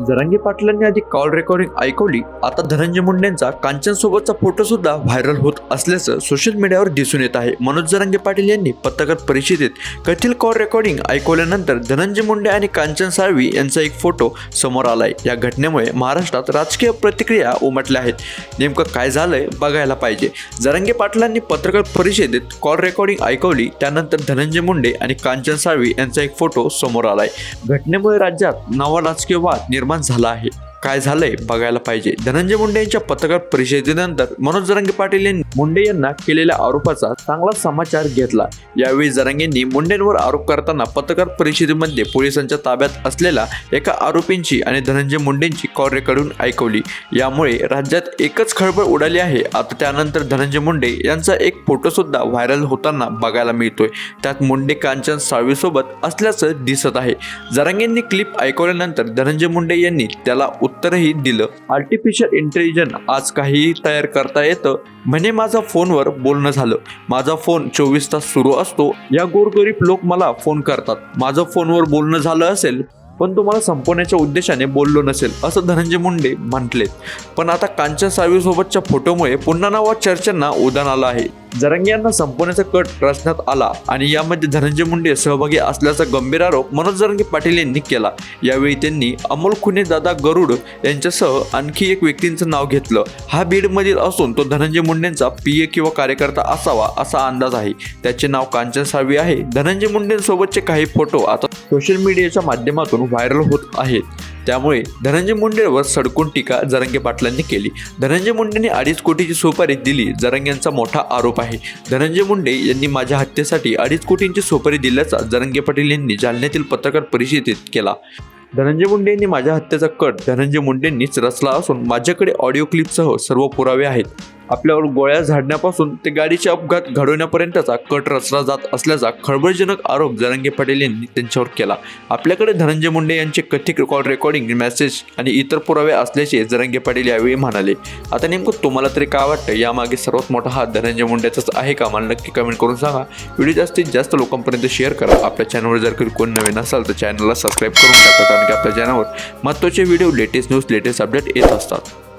जरांगी पाटलांनी आधी call recording ऐकवली. आता धनंजय मुंडेंचा कांचन सोबतचा फोटो सुद्धा व्हायरल होत असल्याचं सोशल मीडियावर दिसून येत आहे. मनोज जरांगे पाटील यांनी पत्रकार परिषदेत कथील कॉल रेकॉर्डिंग ऐकवल्यानंतर धनंजय मुंडे आणि कांचन साळवी यांचा एक फोटो समोर आलाय. या घटनेमुळे महाराष्ट्रात राजकीय प्रतिक्रिया उमटल्या आहेत. नेमकं काय झालंय बघायला पाहिजे. जरांगे पाटलांनी पत्रकार परिषदेत कॉल रेकॉर्डिंग ऐकवली त्यानंतर धनंजय मुंडे आणि कांचन साळवी यांचा एक फोटो समोर आलाय. घटनेमुळे राज्यात नवा राजकीय वाद निर्माण झाला आहे. काय झालंय बघायला पाहिजे. धनंजय मुंडे यांच्या पत्रकार परिषदेनंतर मनोज जरांगे पाटील यांनी मुंडे यांना केलेल्या आरोपाचा चांगला समाचार घेतला. यावेळी जरांगेंनी मुंडेंवर आरोप करताना पत्रकार परिषदेमध्ये पोलिसांच्या ताब्यात असलेल्या एका आरोपींची आणि धनंजय मुंडेंची कॉल ऐकवली. यामुळे राज्यात एकच खळबळ उडाली आहे. आता त्यानंतर धनंजय मुंडे यांचा एक फोटो सुद्धा व्हायरल होताना बघायला मिळतोय. त्यात मुंडे कांचन साळवीसोबत असल्याचं दिसत आहे. जरांगेंनी क्लिप ऐकवल्यानंतर धनंजय मुंडे यांनी त्याला उत्तरही दिलं. आर्टिफिशियल इंटेलिजन्स आज काहीही तयार करता येतं म्हणे माझा फोनवर बोलणं झालं. माझा फोन चोवीस तास सुरू असतो. या गोरगरीब लोक मला फोन करतात. माझं फोनवर बोलणं झालं असेल पण तुम्हाला संपवण्याच्या उद्देशाने बोललो नसेल असं धनंजय मुंडे म्हटले पण आता कांचन साळवीसोबतच्या फोटोमुळे पुन्हा नावा चर्चांना उदान आलं आहे. जरंगे यांना संपवण्याचा कट रचण्यात आला आणि यामध्ये धनंजय मुंडे सहभागी असल्याचा गंभीर आरोप मनोज जरंगे पाटील यांनी केला. यावेळी त्यांनी अमोल खुने दादा गरुड यांच्यासह आणखी एक व्यक्तींचं नाव घेतलं. हा बीडमधील असून तो धनंजय मुंडेंचा पीए किंवा कार्यकर्ता असावा असा अंदाज आहे. त्याचे नाव कांचन साळवी आहे. धनंजय मुंडेंसोबतचे काही फोटो आता सोशल मीडियाच्या माध्यमातून व्हायरल होत आहेत. त्यामुळे धनंजय मुंडेवर सडकून टीका जरंगे पाटलांनी केली. धनंजय मुंडेंनी अडीच कोटीची सुपारी दिली जरंग यांचा मोठा आरोप आहे. धनंजय मुंडे यांनी माझ्या हत्येसाठी अडीच कोटींची सुपारी दिल्याचा जरंगे पाटील यांनी जालन्यातील पत्रकार परिषदेत केला. धनंजय मुंडे यांनी माझ्या हत्येचा कट धनंजय मुंडेंनीच रचला असून माझ्याकडे ऑडिओ क्लिपसह सर्व पुरावे आहेत. आपल्यावर गोळ्या झाडण्यापासून ते गाडीचे अपघात घडवण्यापर्यंतचा कट रचला जात असल्याचा खळबळजनक आरोप जरंगे पाटील यांनी त्यांच्यावर केला. आपल्याकडे धनंजय मुंडे यांचे कथित कॉल रेकॉर्डिंग मेसेज आणि इतर पुरावे असल्याचे जरंगे पाटील यावेळी म्हणाले. आता नेमकं तुम्हाला तरी काय वाटतं? यामागे सर्वात मोठा हात धनंजय मुंडेचाच आहे का? मला नक्की कमेंट करून सांगा. व्हिडिओ जास्तीत जास्त लोकांपर्यंत शेअर करा. आपल्या चॅनलवर जर कधी कोण नवीन असाल तर चॅनलला सबस्क्राईब करून टाका कारण की आपल्या चॅनलवर महत्त्वाचे video latest news latest update येत असतात.